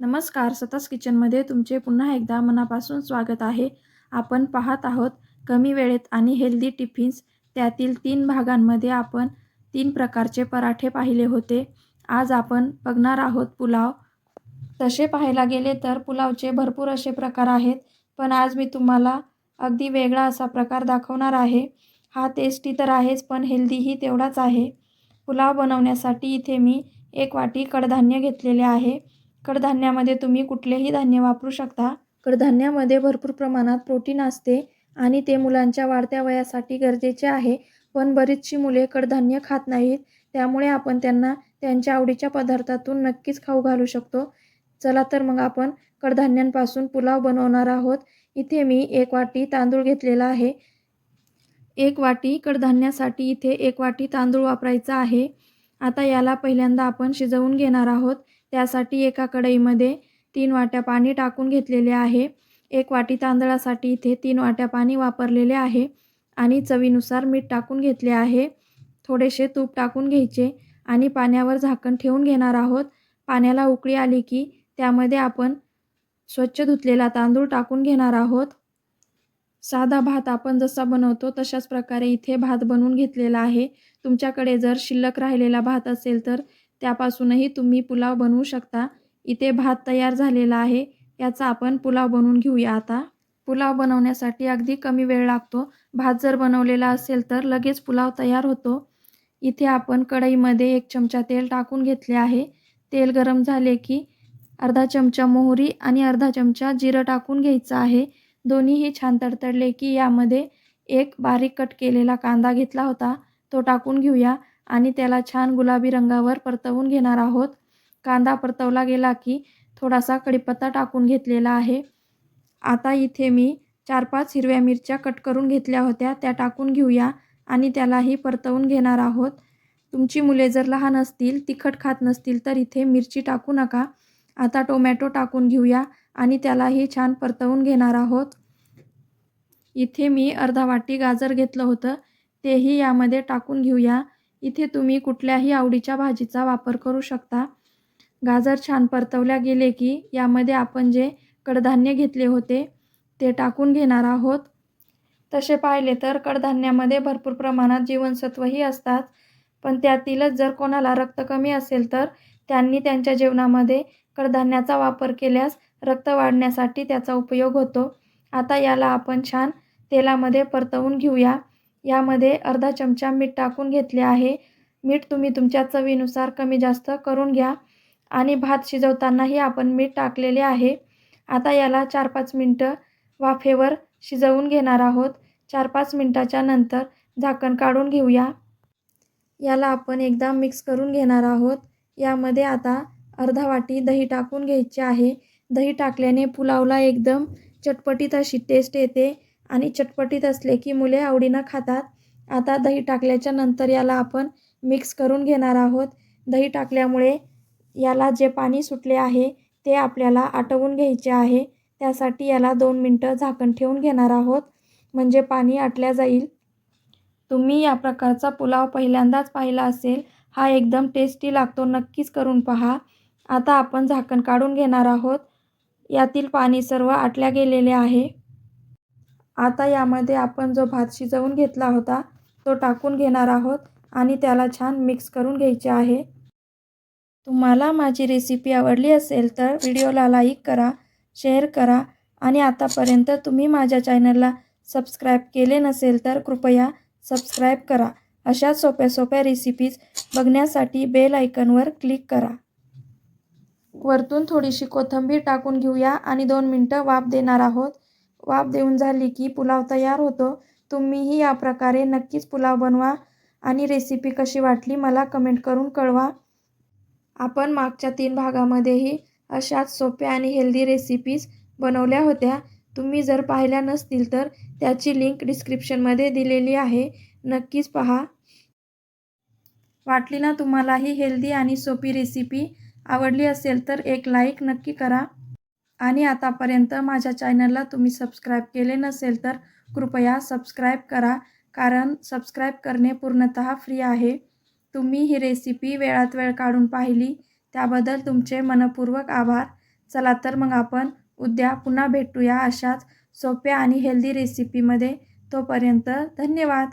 नमस्कार सतास किचनमध्ये तुमचे पुन्हा एकदा मनापासून स्वागत आहे. आपण पाहत आहोत कमी वेळेत आणि हेल्दी टिफिन्स. त्यातील तीन भागांमध्ये आपण तीन प्रकारचे पराठे पाहिले होते. आज आपण बघणार आहोत पुलाव. तसे पाहायला गेले तर पुलावचे भरपूर असे प्रकार आहेत पण आज मी तुम्हाला अगदी वेगळा असा प्रकार दाखवणार आहे. हा टेस्टी तर आहेच पण हेल्दीही तेवढाच आहे. पुलाव बनवण्यासाठी इथे मी एक वाटी कडधान्य घेतलेले आहे. कडधान्यामध्ये तुम्ही कुठलेही धान्य वापरू शकता. कडधान्यामध्ये भरपूर प्रमाणात प्रोटीन असते आणि ते मुलांच्या वाढत्या वयासाठी गरजेचे आहे. पण बरीचशी मुले कडधान्य खात नाहीत त्यामुळे आपण त्यांना त्यांच्या आवडीच्या पदार्थातून नक्कीच खाऊ घालू शकतो. चला तर मग आपण कडधान्यांपासून पुलाव बनवणार आहोत. इथे मी एक वाटी तांदूळ घेतलेला आहे. एक वाटी कडधान्यासाठी इथे एक वाटी तांदूळ वापरायचा आहे. आता याला पहिल्यांदा आपण शिजवून घेणार आहोत. त्यासाठी एका कढईमध्ये तीन वाट्या पाणी टाकून घेतलेले आहे. एक वाटी तांदळासाठी इथे तीन वाट्या पाणी वापरलेले आहे आणि चवीनुसार मीठ टाकून घेतले आहे. थोडेसे तूप टाकून घ्यायचे आणि पाण्यावर झाकण ठेवून घेणार आहोत. पाण्याला उकळी आली की त्यामध्ये आपण स्वच्छ धुतलेला तांदूळ टाकून घेणार आहोत. साधा भात आपण जसा बनवतो तशाच प्रकारे इथे भात बनवून घेतलेला आहे. तुमच्याकडे जर शिल्लक राहिलेला भात असेल तर त्यापासूनही तुम्ही पुलाव बनवू शकता. इथे भात तयार झालेला आहे. याचा आपण पुलाव बनवून घेऊया आता. पुलाव बनवण्यासाठी अगदी कमी वेळ लागतो. भात जर बनवलेला असेल तर लगेच पुलाव तयार होतो. इथे आपण कढईमध्ये एक चमचा तेल टाकून घेतले आहे. तेल गरम झाले की अर्धा चमचा मोहरी आणि अर्धा चमचा जिरं टाकून घ्यायचं आहे. दोन्हीही छान तडतडले की यामध्ये एक बारीक कट केलेला कांदा घेतला होता. तो टाकून घेऊया. आणि त्याला छान गुलाबी रंगावर परतवून घेणार आहोत. कांदा परतवला गेला की थोडासा कढीपत्ता टाकून घेतलेला आहे. आता इथे मी चार पाच हिरव्या मिरच्या कट करून घेतल्या होत्या त्या टाकून घेऊया आणि त्यालाही परतवून घेणार आहोत. तुमची मुले जर लहान असतील तिखट खात नसतील तर इथे मिरची टाकू नका. आता टोमॅटो टाकून घेऊया आणि त्यालाही छान परतवून घेणार आहोत. इथे मी अर्धा वाटी गाजर घेतलं होतं तेही यामध्ये टाकून घेऊया. इथे तुम्ही कुठल्याही आवडीच्या भाजीचा वापर करू शकता. गाजर छान परतवल्या गेले की यामध्ये आपण जे कडधान्य घेतले होते ते टाकून घेणार आहोत. तसे पाहिले तर कडधान्यामध्ये भरपूर प्रमाणात जीवनसत्वही असतात. पण त्यातीलच जर कोणाला रक्त कमी असेल तर त्यांनी त्यांच्या जेवणामध्ये कडधान्याचा वापर केल्यास रक्त वाढण्यासाठी त्याचा उपयोग होतो. आता याला आपण छान तेलामध्ये परतवून घेऊया. यामध्ये अर्धा चमचा मीठ टाकून घेतले आहे. मीठ तुम्ही तुमच्या चवीनुसार कमी जास्त करून घ्या. आणि भात शिजवतानाही आपण मीठ टाकलेले आहे. आता याला चार पाच मिनटं वाफेवर शिजवून घेणार आहोत. चार पाच मिनटाच्या नंतर झाकण काढून घेऊया. याला आपण एकदा मिक्स करून घेणार आहोत. यामध्ये आता अर्धा वाटी दही टाकून घ्यायची आहे. दही टाकल्याने पुलावला एकदम चटपटीत अशी टेस्ट येते. आणि चटपटीत असले की मुले आवडीनं खातात. आता दही टाकल्याच्या नंतर याला आपण मिक्स करून घेणार आहोत. दही टाकल्यामुळे याला जे पाणी सुटले आहे ते आपल्याला आटवून घ्यायचे आहे. त्यासाठी याला दोन मिनटं झाकण ठेवून घेणार आहोत. म्हणजे पाणी आटल्या जाईल. तुम्ही या प्रकारचा पुलाव पहिल्यांदाच पाहिला असेल हा एकदम टेस्टी लागतो. नक्कीच करून पहा. आता आपण झाकण काढून घेणार आहोत. यातील पाणी सर्व आटल्या गेलेले आहे. आता यामध्ये आपण जो भात शिजवून घेतला होता तो टाकून घेणार आहोत आणि त्याला छान मिक्स करून घ्यायचे आहे. तुम्हाला माझी रेसिपी आवडली असेल तर व्हिडिओला लाईक करा शेअर करा आणि आतापर्यंत तुम्ही माझ्या चॅनलला सबस्क्राईब केले नसेल तर कृपया सबस्क्राईब करा. अशा सोप्या सोप्या रेसिपीज बघण्यासाठी बेल आयकनवर क्लिक करा. वरतून थोडीशी कोथिंबीर टाकून घेऊया आणि दोन मिनटं वाफ देणार आहोत. वाफ देऊन झाली की पुलाव तयार होतो. तुम्हीही या प्रकारे नक्कीच पुलाव बनवा आणि रेसिपी कशी वाटली मला कमेंट करून कळवा. आपण मागच्या तीन भागामध्येही अशाच सोप्या आणि हेल्दी रेसिपीज बनवल्या होत्या. तुम्ही जर पाहिल्या नसतील तर त्याची लिंक डिस्क्रिप्शनमध्ये दिलेली आहे. नक्कीच पहा. वाटली ना तुम्हाला ही हेल्दी आणि सोपी रेसिपी आवडली असेल तर एक लाईक नक्की करा. आणि आतापर्यंत माझ्या चॅनलला तुम्ही सबस्क्राईब केले नसेल तर कृपया सबस्क्राईब करा कारण सबस्क्राईब करणे पूर्णतः फ्री आहे. तुम्ही ही रेसिपी वेळात वेळ काढून पाहिली त्याबद्दल तुमचे मनपूर्वक आभार. चला तर मग आपण उद्या पुन्हा भेटूया अशाच सोप्या आणि हेल्दी रेसिपीमध्ये. तोपर्यंत धन्यवाद.